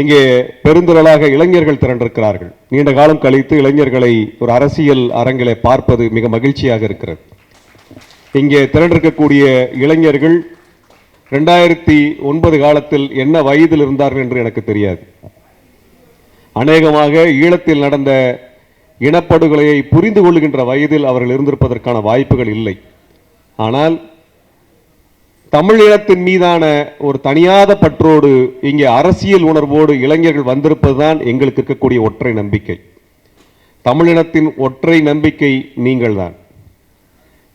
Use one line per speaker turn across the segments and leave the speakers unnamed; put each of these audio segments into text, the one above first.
இங்கே பெருந்திரளாக இளைஞர்கள் திரண்டிருக்கிறார்கள். நீண்ட காலம் கழித்து இளைஞர்களை ஒரு அரசியல் அரங்கிலே பார்ப்பது மிக மகிழ்ச்சியாக இருக்கிறது. இங்கே திரண்டிருக்கக்கூடிய இளைஞர்கள் ரெண்டாயிரத்தி ஒன்பது காலத்தில் என்ன வயதில் இருந்தார்கள் என்று எனக்கு தெரியாது. அநேகமாக ஈழத்தில் நடந்த இனப்படுகொலையை புரிந்து கொள்கின்ற வயதில் அவர்கள் இருந்திருப்பதற்கான வாய்ப்புகள் இல்லை. ஆனால் தமிழினத்தின் மீதான ஒரு தனியாத பற்றோடு இங்கே அரசியல் உணர்வோடு இளைஞர்கள் வந்திருப்பதுதான் எங்களுக்கு இருக்கக்கூடிய ஒற்றை நம்பிக்கை. தமிழினத்தின் ஒற்றை நம்பிக்கை நீங்கள்தான்.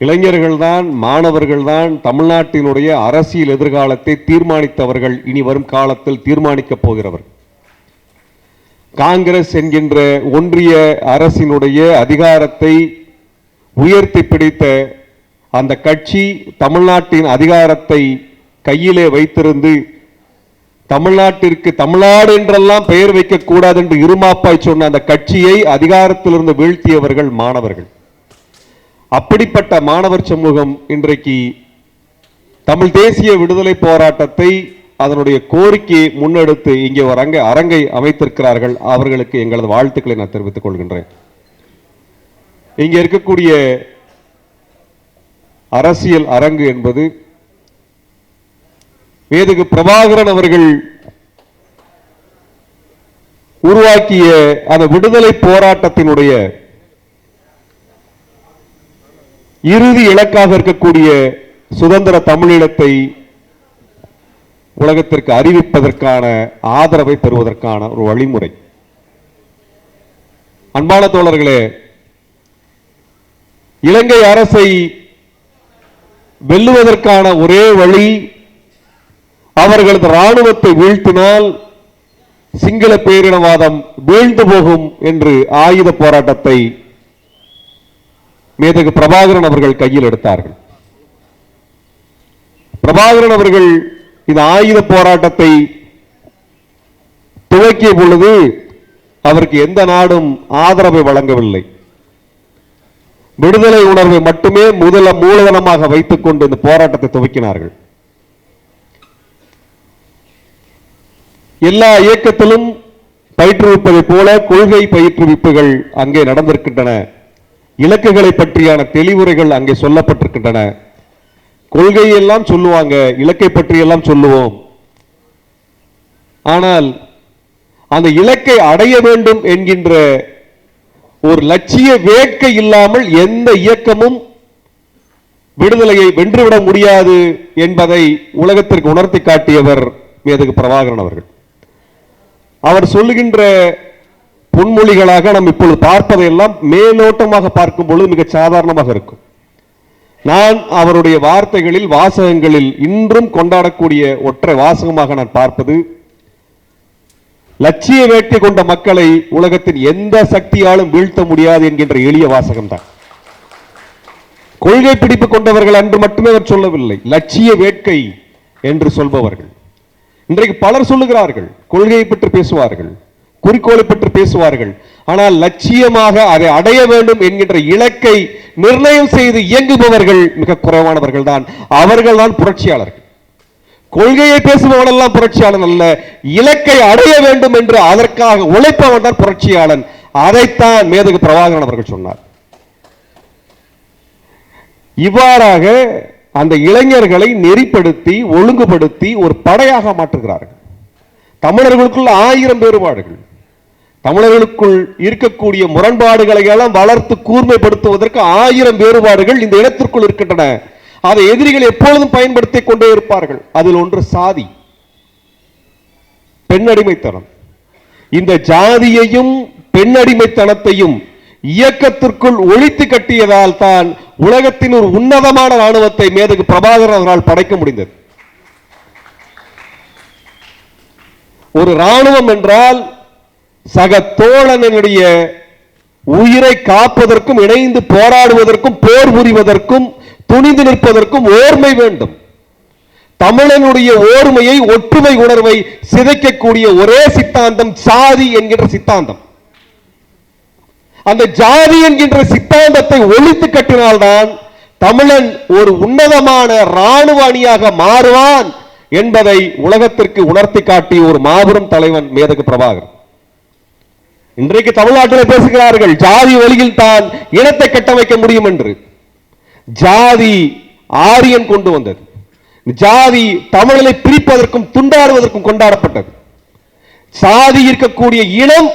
இளைஞர்கள்தான் மாணவர்கள்தான் தமிழ்நாட்டினுடைய அரசியல் எதிர்காலத்தை தீர்மானித்தவர்கள் இனி வரும் காலத்தில் தீர்மானிக்கப் போகிறவர்கள் காங்கிரஸ் என்கின்ற ஒன்றிய அரசினுடைய அதிகாரத்தை உயர்த்தி பிடித்த அந்த கட்சி தமிழ்நாட்டின் அதிகாரத்தை கையிலே வைத்திருந்து தமிழ்நாட்டிற்கு தமிழ்நாடு என்றெல்லாம் பெயர் வைக்கக்கூடாது என்று இருமாப்பாய் சொன்ன அந்த கட்சியை அதிகாரத்திலிருந்து வீழ்த்தியவர்கள் மாணவர்கள். அப்படிப்பட்ட மாணவர் சமூகம் இன்றைக்கு தமிழ் தேசிய விடுதலை போராட்டத்தை அதனுடைய கோரிக்கையை முன்னெடுத்து இங்கே ஒரு அரங்க அரங்கை அமைத்திருக்கிறார்கள். அவர்களுக்கு எங்களது வாழ்த்துக்களை நான் தெரிவித்துக் கொள்கின்றேன். இங்கே இருக்கக்கூடிய அரசியல் அரங்கு என்பது வேதுகு பிரபாகரன் அவர்கள் உருவாக்கிய அந்த விடுதலை போராட்டத்தினுடைய இறுதி இலக்காக இருக்கக்கூடிய சுதந்திர தமிழீழத்தை உலகத்திற்கு அறிவிப்பதற்கான ஆதரவை பெறுவதற்கான ஒரு வழிமுறை. அன்பான தோழர்களே இலங்கை அரசை வெல்லுவதற்கான ஒரே வழி அவர்களது ராணுவத்தை வீழ்த்தினால் சிங்கள பேரினவாதம் வீழ்ந்து போகும் என்று ஆயுத போராட்டத்தை மேதகு பிரபாகரன் அவர்கள் கையில் எடுத்தார்கள். பிரபாகரன் அவர்கள் இந்த ஆயுத போராட்டத்தை துவக்கிய பொழுது அவருக்கு எந்த நாடும் ஆதரவை வழங்கவில்லை. விடுதலை உணர்வை மட்டுமே முதல மூலதனமாக வைத்துக் கொண்டு இந்த போராட்டத்தை துவக்கினார்கள். எல்லா இயக்கத்திலும் பயிற்றுவிப்பதை போல கொள்கை பயிற்றுவிப்புகள் அங்கே நடந்திருக்கின்றன. இலக்குகளை பற்றியான தெளிவுரைகள் அங்கே சொல்லப்பட்டிருக்கின்றன. கொள்கையெல்லாம் சொல்லுவாங்க இலக்கை பற்றியெல்லாம் சொல்லுவோம். ஆனால் அந்த இலக்கை அடைய வேண்டும் என்கின்ற ஒரு லட்சிய வேட்கை இல்லாமல் எந்த இயக்கமும் விடுதலையை வென்றுவிட முடியாது என்பதை உலகத்திற்கு உணர்த்தி காட்டியவர் மேதகு பிரபாகரன் அவர்கள். அவர் சொல்லுகின்ற பொன்மொழிகளாக நாம் இப்பொழுது பார்ப்பதையெல்லாம் மேலோட்டமாக பார்க்கும் பொழுது மிக சாதாரணமாக இருக்கும். நான் அவருடைய வார்த்தைகளில் வாசகங்களில் இன்றும் கொண்டாடக்கூடிய ஒற்றை வாசகமாக நான் பார்ப்பது லட்சிய வேட்டை கொண்ட மக்களை உலகத்தின் எந்த சக்தியாலும் வீழ்த்த முடியாது என்கின்ற எளிய வாசகம்தான். கொள்கை பிடிப்பு கொண்டவர்கள் அன்று மட்டுமே அவர் சொல்லவில்லை. லட்சிய வேட்கை என்று சொல்பவர்கள். இன்றைக்கு பலர் சொல்லுகிறார்கள் கொள்கையை பற்றி பேசுவார்கள் குறிக்கோளை பற்றி பேசுவார்கள். ஆனால் லட்சியமாக அதை அடைய வேண்டும் என்கின்ற இலக்கை நிர்ணயம் செய்து இயங்குபவர்கள் மிக குறைவானவர்கள் தான் அவர்கள் தான் புரட்சியாளர்கள். கொள்கையை பேசுபவனெல்லாம் புரட்சியாளன் அல்ல இலக்கை அடைய வேண்டும் என்று அதற்காக உழைப்பவன் தான் புரட்சியாளன். அதைத்தான் மேதகு பிரபாகரன் அவர்கள் சொன்னார். இவ்வாறாக அந்த இளைஞர்களை நெறிப்படுத்தி ஒழுங்குபடுத்தி ஒரு படையாக மாற்றுகிறார்கள். தமிழர்களுக்குள் ஆயிரம் வேறுபாடுகள் தமிழர்களுக்குள் இருக்கக்கூடிய முரண்பாடுகளை எல்லாம் வளர்த்து கூர்மைப்படுத்துவதற்கு ஆயிரம் வேறுபாடுகள் இந்த இடத்திற்குள் இருக்கின்றன. அதை எதிரிகள் எப்பொழுதும் பயன்படுத்திக் கொண்டே இருப்பார்கள். அதில் ஒன்று சாதி. பெண்ணடிமைத்தனம். இந்த ஜாதியையும் பெண்ணடிமைத்தனத்தையும் இயக்கத்திற்குள் ஒழித்து கட்டியதால் தான் உலகத்தின் ஒரு உன்னதமான ராணுவத்தை மேதகு பிரபாகரன் அவரால் படைக்க முடிந்தது. ஒரு ராணுவம் என்றால் சக தோழனுடைய உயிரை காப்பதற்கும் இணைந்து போராடுவதற்கும் போர் புரிவதற்கும் துணிந்து நிற்பதற்கும் ஓர்மை வேண்டும். தமிழனுடைய ஓர்மையை ஒற்றுமை உணர்வை சிதைக்கக்கூடிய ஒரே சித்தாந்தம் சாதி என்கின்ற சித்தாந்தம். அந்த ஜாதி என்கின்ற சித்தாந்தத்தை ஒழித்து கட்டினால்தான் தமிழன் ஒரு உன்னதமான ராணுவ அணியாக மாறுவான் என்பதை உலகத்திற்கு உணர்த்தி காட்டிய ஒரு மாபெரும் தலைவன் மேதகு பிரபாகர். இன்றைக்கு தமிழ்நாட்டில் பேசுகிறார்கள் ஜாதி வழியில் தான் இனத்தை கட்டமைக்க முடியும் என்று. ஜாதி ஆரியன் கொண்டு வந்தது. ஜாதி தமிழனை பிரிப்பதற்கும் துண்டாடுவதற்கும் கொண்டாடப்பட்டது. சாதி இருக்கக்கூடிய இனம்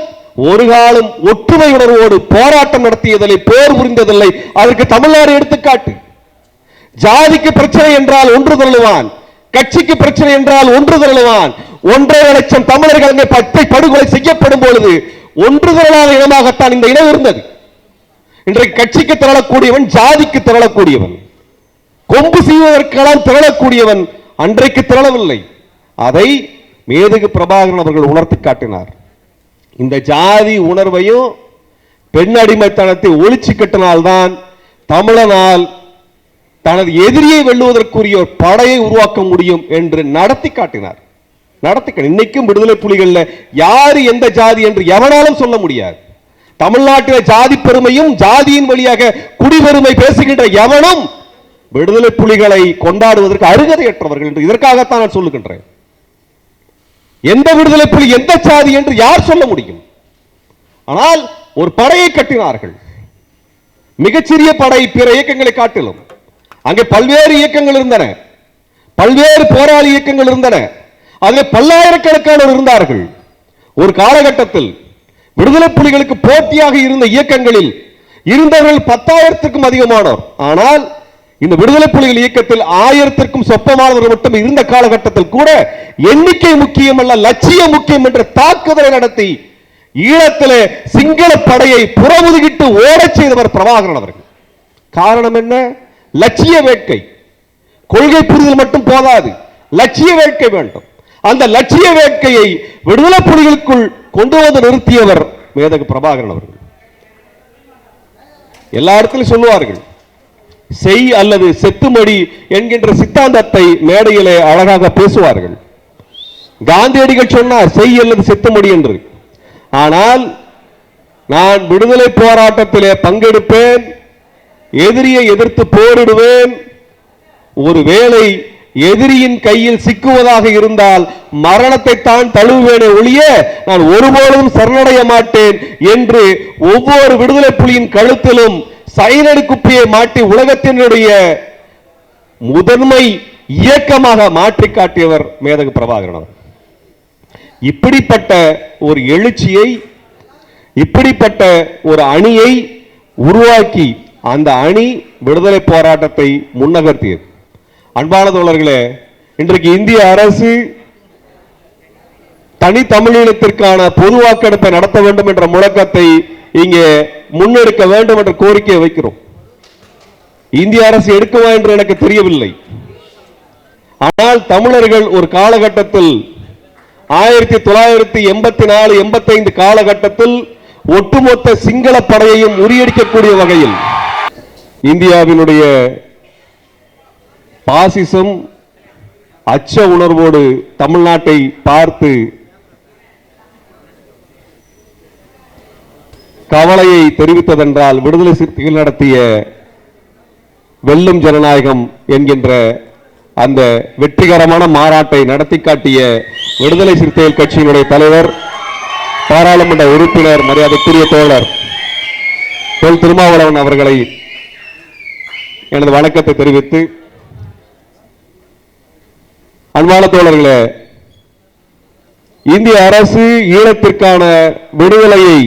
ஒரு காலம் ஒற்றுமை உணர்வோடு போராட்டம் நடத்தியதில்லை போர் புரிந்ததில்லை அதற்கு தமிழ்நாடு எடுத்துக்காட்டு. ஜாதிக்கு பிரச்சனை என்றால் ஒன்று தள்ளுவான் கட்சிக்கு பிரச்சனை என்றால் ஒன்று தள்ளுவான் ஒன்றரை லட்சம் தமிழர்கள் அங்கே பச்சை படுகொலை செய்யப்படும் பொழுது ஒன்று திரளாத இனமாகத்தான் இந்த இனம் இருந்தது. இன்றைக்கு கட்சிக்கு திரளக்கூடியவன் ஜாதிக்கு திரளக்கூடியவன் கொம்பு செய்வதற்கெல்லாம் திரளக்கூடியவன் அன்றைக்கு திரளவில்லை. அதை மேதகு பிரபாகரன் அவர்கள் உணர்த்தி காட்டினார். இந்த ஜாதி உணர்வையும் பெண் அடிமைத்தனத்தை ஒழிச்சு கட்டினால்தான் தமிழனால் தனது எதிரியை வெல்லுவதற்குரிய ஒரு படையை உருவாக்க முடியும் என்று நடத்தி காட்டினார். நடத்தி இன்னைக்கும் விடுதலை புலிகள்ல யாரு எந்த ஜாதி என்று எவனாலும் சொல்ல முடியாது. தமிழ்நாட்டில் ஜாதி பெருமையும் ஜாதியின் வழியாக குடிபெருமை பேசுகின்ற எவனும் விடுதலை புலிகளை கொண்டாடுவதற்கு அருகதையற்றவர்கள் என்று இதற்காகத்தான் நான் சொல்லுகின்றேன். எந்த விடுதலை புலி எந்த சாதி என்று யார் சொல்ல முடியும்? ஆனால் ஒரு படையை கட்டினார்கள். மிகச்சிறிய படை பிற இயக்கங்களை காட்டிலும். அங்கே பல்வேறு இயக்கங்கள் இருந்தன. பல்வேறு போராளி இயக்கங்கள் இருந்தன. அதில் பல்லாயிரக்கணக்கானோர் இருந்தார்கள். ஒரு காலகட்டத்தில் விடுதலை புலிகளுக்கு போட்டியாக இருந்த இயக்கங்களில் இருந்தவர்கள் பத்தாயிரத்திற்கும் அதிகமானோர். ஆனால் இந்த விடுதலை புலிகள் இயக்கத்தில் ஆயிரத்திற்கும் சொப்பமானவர்கள் மட்டும் இருந்த காலகட்டத்தில் கூட எண்ணிக்கை முக்கியம் அல்ல லட்சியம் முக்கியம் என்ற தாக்குதலை நடத்தி ஈழத்திலே சிங்கள படையை புறமுதுகிட்டு ஓடச் செய்தவர் பிரபாகரன் அவர்கள். காரணம் என்ன? லட்சிய வேட்கை. கொள்கை புரிதல் மட்டும் போதாது. லட்சிய வேட்கை வேண்டும். அந்த லட்சிய வேட்கையை விடுதலை புலிகளுக்குள் கொண்டு வந்து நிறுத்தியவர் மேதகு பிரபாகரன் அவர்கள். எல்லா இடத்திலும் சொல்லுவார்கள் செய் அல்லது செத்துமடி என்கின்ற சித்தாந்தத்தை மேடையிலே அழகாக பேசுவார்கள். காந்தியடிகள் சொன்னார் செய் அல்லது செத்துமடி என்று. ஆனால் நான் விடுதலை போராட்டத்திலே பங்கெடுப்பேன் எதிரியை எதிர்த்து போரிடுவேன் ஒருவேளை எதிரியின் கையில் சிக்குவதாக இருந்தால் மரணத்தை தான் தழுவுவேனே ஒழிய நான் ஒருபோதும் சரணடைய மாட்டேன் என்று ஒவ்வொரு விடுதலை புலியின் கழுத்திலும் சைனடு குப்பியை மாட்டி உலகத்தினுடைய முதன்மை இயக்கமாக மாற்றி காட்டியவர் மேதகு பிரபாகரன் இப்படிப்பட்ட ஒரு எழுச்சியை இப்படிப்பட்ட ஒரு அணியை உருவாக்கி அந்த அணி விடுதலை போராட்டத்தை முன்னகர்த்தியது. அன்பான தோழர்களே இன்றைக்கு இந்திய அரசு தனி தமிழீழத்திற்கான பொது வாக்கெடுப்பை நடத்த வேண்டும் என்ற முழக்கத்தை இங்கே முன்னெடுக்க வேண்டும் என்ற கோரிக்கையை வைக்கிறோம். இந்திய அரசு எடுக்குமா என்று எனக்கு தெரியவில்லை. ஆனால் தமிழர்கள் ஒரு காலகட்டத்தில் ஆயிரத்தி தொள்ளாயிரத்தி எண்பத்தி நாலு எண்பத்தைந்து காலகட்டத்தில் ஒட்டுமொத்த சிங்கள படையையும் முறியடிக்கக்கூடிய வகையில் இந்தியாவினுடைய பாசிசம் அச்ச உணர்வோடு தமிழ்நாட்டை பார்த்து கவலையை தெரிவித்ததென்றால் விடுதலை சிறுத்தைகள் நடத்திய வெல்லும் ஜனநாயகம் என்கின்ற அந்த வெற்றிகரமான மாநாட்டை நடத்தி காட்டிய விடுதலை சிறுத்தைகள் கட்சியினுடைய தலைவர் பாராளுமன்ற உறுப்பினர் மரியாதைக்குரிய தோழர் தொல் திருமாவளவன் அவர்களை எனது வணக்கத்தை தெரிவித்து அன்பான தோழர்களே இந்திய அரசு ஈழத்திற்கான விடுதலையை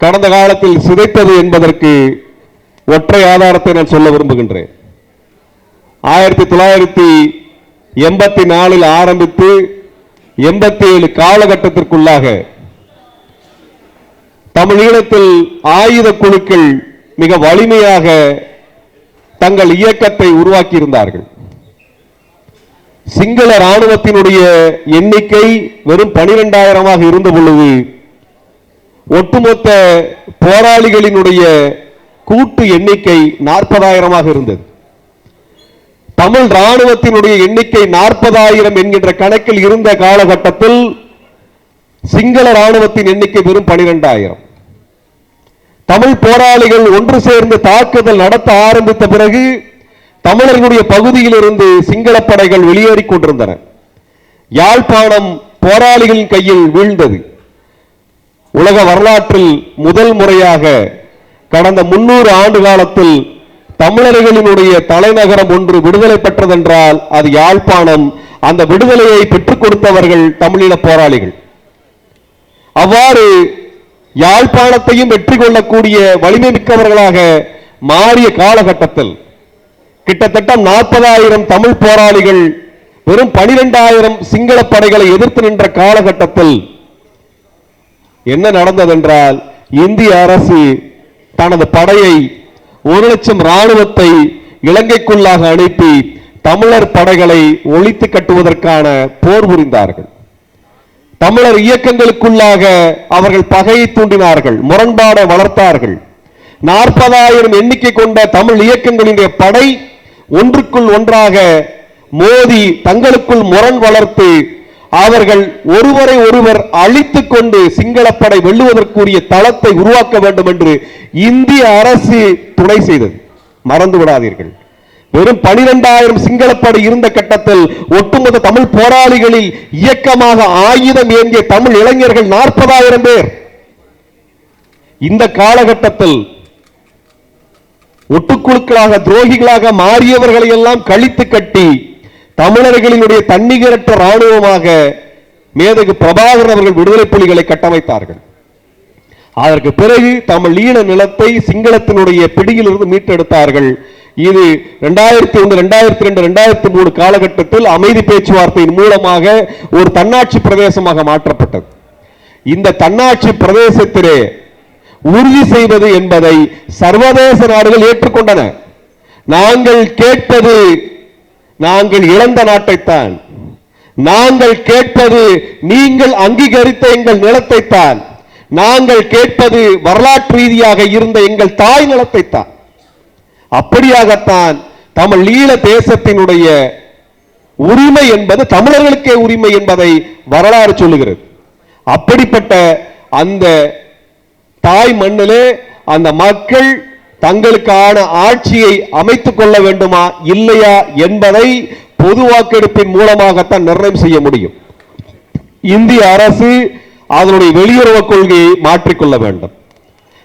கடந்த காலத்தில் சிதைத்தது என்பதற்கு ஒற்றை ஆதாரத்தை நான் சொல்ல விரும்புகின்றேன். ஆயிரத்தி தொள்ளாயிரத்தி எண்பத்தி நாலில் ஆரம்பித்து எண்பத்தி ஏழு காலகட்டத்திற்குள்ளாக தமிழீழத்தில் ஆயுத குழுக்கள் மிக வலிமையாக தங்கள் இயக்கத்தை உருவாக்கியிருந்தார்கள். சிங்கள ராணுவத்தினுடைய எண்ணிக்கை வெறும் பனிரெண்டாயிரமாக இருந்த பொழுது ஒட்டுமொத்த போராளிகளினுடைய கூட்டு எண்ணிக்கை நாற்பதாயிரமாக இருந்தது. தமிழ் ராணுவத்தினுடைய எண்ணிக்கை நாற்பதாயிரம் என்கின்ற கணக்கில் இருந்த காலகட்டத்தில் சிங்கள ராணுவத்தின் எண்ணிக்கை வெறும் பனிரெண்டாயிரம். தமிழ் போராளிகள் ஒன்று சேர்ந்து தாக்குதல் நடத்த ஆரம்பித்த பிறகு தமிழர்களுடைய பகுதியிலிருந்து சிங்கள படைகள் வெளியேறிக் கொண்டிருந்தன. யாழ்ப்பாணம் போராளிகளின் கையில் வீழ்ந்தது. உலக வரலாற்றில் முதல் முறையாக கடந்த முன்னூறு ஆண்டு காலத்தில் தமிழர்களினுடைய தலைநகரம் ஒன்று விடுதலை பெற்றதென்றால் அது யாழ்ப்பாணம். அந்த விடுதலையை பெற்றுக் கொடுத்தவர்கள் தமிழீழ போராளிகள். அவ்வாறு யாழ்ப்பாணத்தையும் வெற்றி கொள்ளக்கூடிய வலிமை மிக்கவர்களாக மாறிய காலகட்டத்தில் கிட்டத்தட்ட நாற்பதாயிரம் தமிழ் போராளிகள் வெறும் பனிரெண்டாயிரம் சிங்கள படைகளை எதிர்த்து நின்ற காலகட்டத்தில் என்ன நடந்ததென்றால் இந்திய அரசு தனது படையை ஒரு லட்சம் ராணுவத்தை இலங்கைக்குள்ளாக அனுப்பி தமிழர் படைகளை ஒழித்து கட்டுவதற்கான போர் புரிந்தார்கள். தமிழர் இயக்கங்களுக்குள்ளாக அவர்கள் பகையை தூண்டினார்கள் முரண்பாடை வளர்த்தார்கள். நாற்பதாயிரம் எண்ணிக்கை கொண்ட தமிழ் இயக்கங்களினுடைய படை ஒன்றுக்குள் ஒன்றாக மோதி தங்களுக்குள் முரண் வளர்த்து அவர்கள் ஒருவரை ஒருவர் அழித்துக் கொண்டு சிங்களப்படை வெல்லுவதற்குரிய தளத்தை உருவாக்க வேண்டும் என்று இந்திய அரசு துணை செய்தது. மறந்து விடாதீர்கள். வெறும் பனிரெண்டாயிரம் சிங்களப்படை இருந்த கட்டத்தில் ஒட்டுமொத்த தமிழ் போராளிகளில் இயக்கமாக ஆயுதம் ஏந்திய தமிழ் இளைஞர்கள் நாற்பதாயிரம் பேர். இந்த காலகட்டத்தில் ஒட்டுக்குழுக்களாக துரோகிகளாக மாறியவர்களை எல்லாம் கழித்து கட்டி தமிழர்களினுடைய தன்னிகரற்ற ராணுவமாக மேதகு பிரபாகரன் அவர்கள் விடுதலை புலிகளை கட்டமைத்தார்கள். அதற்கு பிறகு தமிழ் ஈழ நிலத்தை சிங்களத்தினுடைய பிடியிலிருந்து மீட்டெடுத்தார்கள். இது ரெண்டாயிரத்தி ஒன்று ரெண்டாயிரத்தி ரெண்டு ரெண்டாயிரத்தி மூணு காலகட்டத்தில் அமைதி பேச்சுவார்த்தையின் மூலமாக ஒரு தன்னாட்சி பிரதேசமாக மாற்றப்பட்டது. இந்த தன்னாட்சி பிரதேசத்திலே உறுதி செய்வது என்பதை சர்வதேச நாடுகள் ஏற்றுக்கொண்டன. நாங்கள் கேட்பது நாங்கள் இழந்த நாட்டைத்தான். நாங்கள் கேட்பது நீங்கள் அங்கீகரித்த எங்கள் நிலத்தைத்தான். நாங்கள் கேட்பது வரலாற்று ரீதியாக இருந்த எங்கள் தாய் நிலத்தைத்தான். அப்படியாகத்தான் தமிழ் ஈழ தேசத்தினுடைய உரிமை என்பது தமிழர்களுக்கே உரிமை என்பதை வரலாறு சொல்லுகிறது. அப்படிப்பட்ட அந்த தாய் மண்ணிலே அந்த மக்கள் தங்களுக்கான ஆட்சியை அமைத்துக் கொள்ள வேண்டுமா இல்லையா என்பதை பொது வாக்கெடுப்பின் மூலமாகத்தான் நிர்ணயம் செய்ய முடியும். இந்திய அரசு அதனுடைய வெளியுறவு கொள்கையை மாற்றிக்கொள்ள வேண்டும்.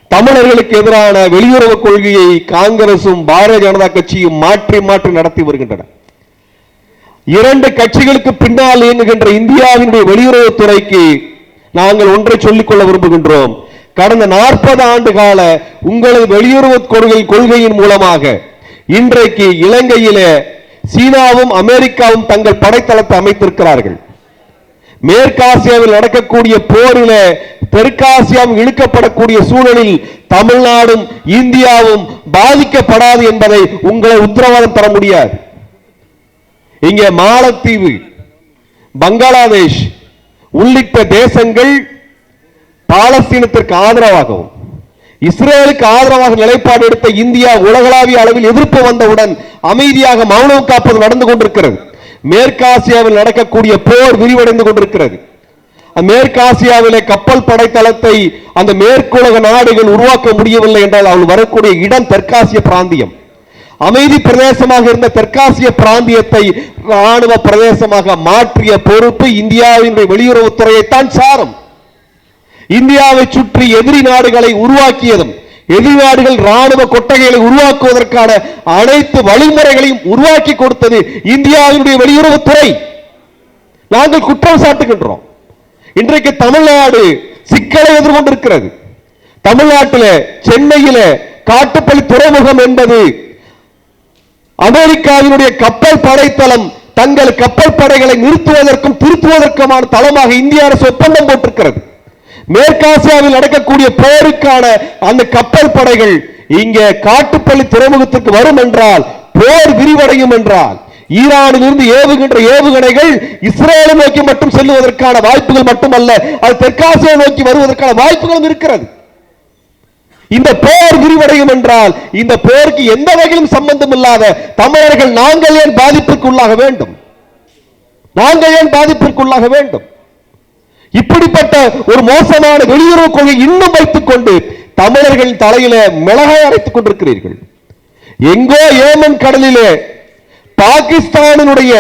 தமிழர்களுக்கு எதிரான வெளியுறவு கொள்கையை காங்கிரசும் பாரதிய ஜனதா கட்சியும் மாற்றி மாற்றி நடத்தி வருகின்றன. இரண்டு கட்சிகளுக்கு பின்னால் இயங்குகின்ற இந்தியாவினுடைய வெளியுறவுத்துறைக்கு நாங்கள் ஒன்றை சொல்லிக்கொள்ள விரும்புகின்றோம். கடந்த நாற்பது ஆண்டு கால உங்களது வெளியுறவு கொள்கை கொள்கையின் மூலமாக இன்றைக்கு இலங்கையிலே சீனாவும் அமெரிக்காவும் தங்கள் படைத்தளத்தை அமைத்திருக்கிறார்கள். மேற்காசியாவில் நடக்கக்கூடிய போரில தெற்காசியாவும் இழுக்கப்படக்கூடிய சூழலில் தமிழ்நாடும் இந்தியாவும் பாதிக்கப்படாது என்பதை உங்களை உத்தரவாதம் தர முடியாது. இங்கே மாலத்தீவு பங்களாதேஷ் உள்ளிட்ட தேசங்கள் பாலஸ்தீனத்திற்கு ஆதரவாகவும் இஸ்ரேலுக்கு ஆதரவாக நிலைப்பாடு எடுத்த இந்தியா உலகளாவிய அளவில் எதிர்ப்பு வந்தவுடன் அமைதியாக மௌனம் காப்பது நடந்து கொண்டிருக்கிறது. மேற்காசியாவில் நடக்கக்கூடிய போர் விரிவடைந்து கொண்டிருக்கிறது. மேற்காசியாவிலே கப்பல் படைத்தளத்தை அந்த மேற்குலக நாடுகள் உருவாக்க முடியவில்லை என்றால் அவள் வரக்கூடிய இடம் தெற்காசிய பிராந்தியம். அமைதி பிரதேசமாக இருந்த தெற்காசிய பிராந்தியத்தை ராணுவ பிரதேசமாக மாற்றிய பொறுப்பு இந்தியாவின் வெளியுறவுத்துறையைத்தான் சாரும். இந்தியாவை சுற்றி எதிரி நாடுகளை உருவாக்கியதும் எதிரி நாடுகள் ராணுவ கொட்டகைகளை உருவாக்குவதற்கான அனைத்து வழிமுறைகளையும் உருவாக்கி கொடுத்தது இந்தியாவினுடைய வெளியுறவுத்துறை. நாங்கள் குற்றம் சாட்டுகின்றோம். இன்றைக்கு தமிழ்நாடு சிக்கலை எதிர்கொண்டிருக்கிறது. தமிழ்நாட்டில் சென்னையில காட்டுப்பள்ளி துறைமுகம் என்பது அமெரிக்காவினுடைய கப்பல் படைத்தளம் தங்கள் கப்பல் படைகளை நிறுத்துவதற்கும் திருத்துவதற்குமான தளமாக இந்திய அரசு ஒப்பந்தம் போட்டிருக்கிறது. மேற்காசியாவில் நடக்கக்கூடிய போருக்கான அந்த கப்பல் படைகள் இங்கே காட்டுப்பள்ளி துறைமுகத்துக்கு வரும் என்றால் போர் விரிவடையும் என்றால் ஈரானிலிருந்து ஏவுகின்ற ஏவுகணைகள் இஸ்ரேலை நோக்கி மட்டும் செல்லுவதற்கான வாய்ப்புகள் மட்டுமல்ல அது தெற்காசியா நோக்கி வருவதற்கான வாய்ப்புகளும் இருக்கிறது. இந்த போர் விரிவடையும் என்றால் இந்த போருக்கு எந்த வகையிலும் சம்பந்தம் இல்லாத தமிழர்கள் நாங்கள் ஏன் பாதிப்பிற்கு உள்ளாக வேண்டும்? நாங்கள் ஏன் பாதிப்பிற்குள்ளாக வேண்டும்? இப்படிப்பட்ட ஒரு மோசமான வெளியுறவு கொள்கை இன்னும் வைத்துக் கொண்டு தமிழர்கள் தலையில மிளகாய் அரைத்துக் கொண்டிருக்கிறீர்கள். எங்கோ ஏமன் கடலிலே பாகிஸ்தானினுடைய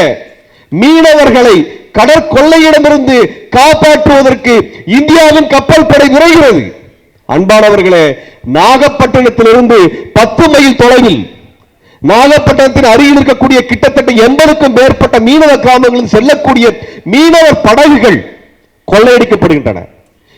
மீனவர்களை கடற்கொள்ளையிடமிருந்து காப்பாற்றுவதற்கு இந்தியாவின் கப்பல் படை விரைகிறது அன்பானவர்களே நாகப்பட்டினத்திலிருந்து பத்து மைல் தொலைவில் நாகப்பட்டினத்தின் அருகில் இருக்கக்கூடிய கிட்டத்தட்ட எண்பதுக்கும் மேற்பட்ட மீனவ கிராமங்களில் செல்லக்கூடிய மீனவர் படகுகள் கொள்ளையடிக்கப்படுகின்றன.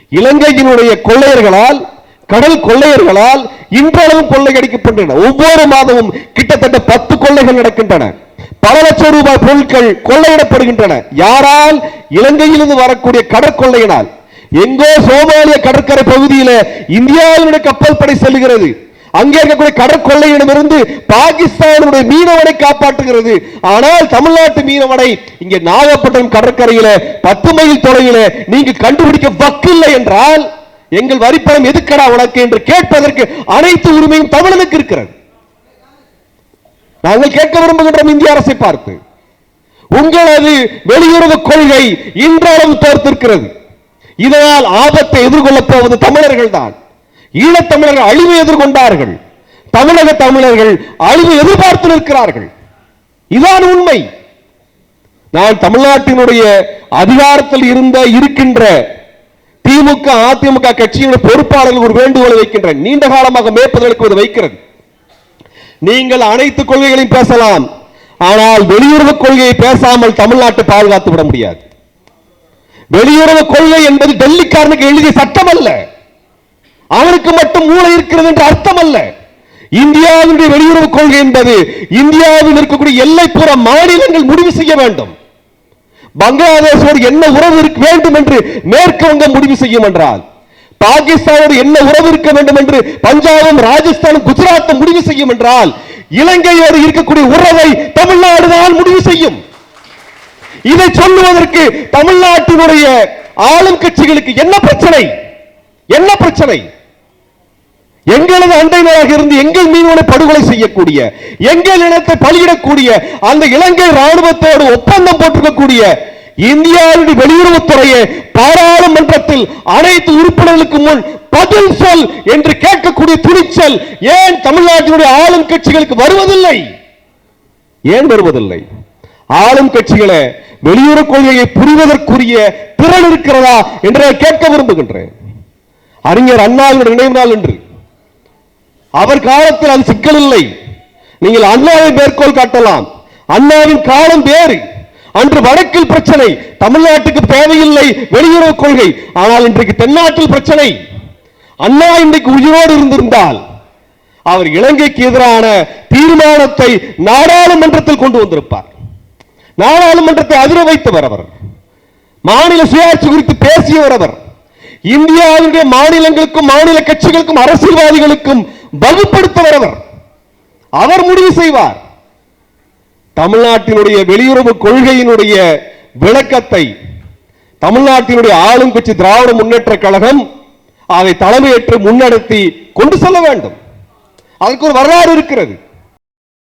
இலங்கையினுடைய கொள்ளையர்களால் கடல் கொள்ளையர்களால் இன்றளவும் கொள்ளையடிக்கப்படுகின்றன ஒவ்வொரு மாதமும் கிட்டத்தட்ட பத்து கொள்ளைகள் நடக்கின்றன. பல லட்சம் ரூபாய் பொருட்கள் கொள்ளையிடப்படுகின்றன. யாரால்? இலங்கையிலிருந்து வரக்கூடிய கடற்கொள்ளையினால். எங்கோ சோமாலிய கடற்கரை பகுதியில இந்தியாவினுடைய கப்பல் படை செல்கிறது அங்கே இருக்கக்கூடிய கடற்கொள்ளையிடமிருந்து பாகிஸ்தானுடைய மீனவனை காப்பாற்றுகிறது. ஆனால் தமிழ்நாட்டு மீனவனை இங்கே நாகப்பட்டினம் கடற்கரையில பத்து மைல் தொலைவில நீங்க கண்டுபிடிக்க வக்கில்லை என்றால் எங்கள் வரிப்பணம் எதுக்கடா உனக்கு என்று கேட்பதற்கு அனைத்து உரிமையும் தமிழனுக்கு இருக்கிறது. நாங்கள் கேட்க விரும்புகின்றோம் இந்திய அரசை பார்த்து. உங்களது வெளியுறவு கொள்கை இன்றளவு தோர்த்திருக்கிறது. இதனால் ஆபத்தை எதிர்கொள்ளப் போவது தமிழர்கள் தான் ஈழத்தமிழர்கள் அழிவை எதிர்கொண்டார்கள். தமிழக தமிழர்கள் அழிவு எதிர்பார்த்து நிற்கிறார்கள். இதான் உண்மை. நான் தமிழ்நாட்டினுடைய அதிகாரத்தில் இருந்த இருக்கின்ற திமுக அதிமுக கட்சியினுடைய பொறுப்பாளர்கள் ஒரு வேண்டுகோளை வைக்கின்றேன் நீண்ட காலமாக மேற்பதற்கு இது வைக்கிறது. நீங்கள் அனைத்து கொள்கைகளையும் பேசலாம். ஆனால் வெளியுறவு கொள்கையை பேசாமல் தமிழ்நாட்டை பாதுகாத்து விட முடியாது. வெளியுறவு கொள்கை என்பது டெல்லிக்காரனுக்கு எழுதிய சட்டம் அல்ல. அவனுக்கு மட்டும் மூளை இருக்கிறது என்று அர்த்தம் அல்ல இந்தியாவினுடைய வெளியுறவு கொள்கை என்பது இந்தியாவில் இருக்கக்கூடிய எல்லைப்புற மாநிலங்கள் முடிவு செய்ய வேண்டும். பங்களாதேஷோடு என்ன உறவு இருக்க வேண்டும் என்று மேற்கு வங்கம் முடிவு செய்யும் என்றால் பாகிஸ்தானோடு என்ன உறவு இருக்க வேண்டும் என்று பஞ்சாபும் ராஜஸ்தானும் குஜராத்தும் முடிவு செய்யும் என்றால் இலங்கையோடு இருக்கக்கூடிய உறவை தமிழ்நாடு தான் முடிவு செய்யும். இதை சொல்லுவதற்கு தமிழ்நாட்டினுடைய ஆளும் கட்சிகளுக்கு என்ன பிரச்சனை? என்ன பிரச்சனை? எங்களது அண்டையினராக இருந்து எங்கள் மீனவனை படுகொலை செய்யக்கூடிய எங்கள் இனத்தை பலியிடக்கூடிய அந்த இலங்கை ராணுவத்தோடு ஒப்பந்தம் போட்டிருக்கக்கூடிய இந்தியாவுடைய வெளியுறவுத்துறையை பாராளுமன்றத்தில் அனைத்து உறுப்பினர்களுக்கு முன் பதில் சொல் என்று கேட்கக்கூடிய துணிச்சல் ஏன் தமிழ்நாட்டினுடைய ஆளும் கட்சிகளுக்கு வருவதில்லை? ஏன் வருவதில்லை? ஆளும் கட்சிகளை வெளியுறவு கொள்கையை புரிவதற்குரிய திறன் இருக்கிறதா என்று கேட்க விரும்புகின்றேன். அறிஞர் அண்ணாவின் நினைவு நாள் என்று அவர் காலத்தில் அது சிக்கல் இல்லை நீங்கள் அண்ணாவை மேற்கோள் காட்டலாம். அண்ணாவின் காலம் வேறு. அன்று வடக்கில் பிரச்சனை. தமிழ்நாட்டுக்கு தேவையில்லை வெளியுறவு கொள்கை. ஆனால் இன்றைக்கு தென்னாட்டில் பிரச்சனை. அண்ணா இன்றைக்கு உயிரோடு இருந்திருந்தால் அவர் இலங்கைக்கு எதிரான தீர்மானத்தை நாடாளுமன்றத்தில் கொண்டு வந்திருப்பார். நாடாளுமன்றத்தை அதிர வைத்தவர் அவர். மாநில சுயாட்சி குறித்து பேசியவர் அவர். இந்தியாவுடைய மாநிலங்களுக்கும் மாநில கட்சிகளுக்கும் அரசியல்வாதிகளுக்கும் வகுப்படுத்தவர் அவர் அவர் முடிவு செய்வார். தமிழ்நாட்டினுடைய வெளியுறவு கொள்கையினுடைய விளக்கத்தை தமிழ்நாட்டினுடைய ஆளும் கட்சி திராவிட முன்னேற்ற கழகம் அதை தலைமையேற்று முன்னெடுத்தி கொண்டு செல்ல வேண்டும். அதற்கு ஒரு வரலாறு இருக்கிறது.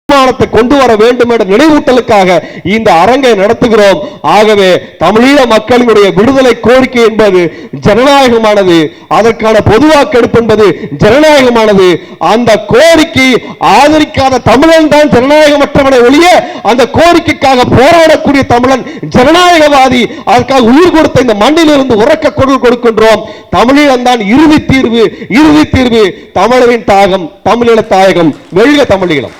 தீர்மானத்தை கொண்டு வர வேண்டும் என்ற நினைவூட்டலுக்காக இந்த அரங்கை நடத்துகிறோம். ஆகவே தமிழீழ மக்களினுடைய விடுதலை கோரிக்கை என்பது ஜனநாயகமானது. அதற்கான பொது வாக்கெடுப்பு என்பது ஜனநாயகமானது. அந்த கோரிக்கை ஆதரிக்காத தமிழன் தான் ஜனநாயகமற்றவனை ஒழிய அந்த கோரிக்கைக்காக போராடக்கூடிய தமிழன் ஜனநாயகவாதி. அதற்காக உயிர் கொடுத்த இந்த மண்ணிலிருந்து உறக்க குரல் கொடுக்கின்றோம். தமிழீழம் தான் இறுதி தீர்வு இறுதி தீர்வு. தமிழரின் தாகம் தமிழீழ தாயகம். வெழுக தமிழீழம்.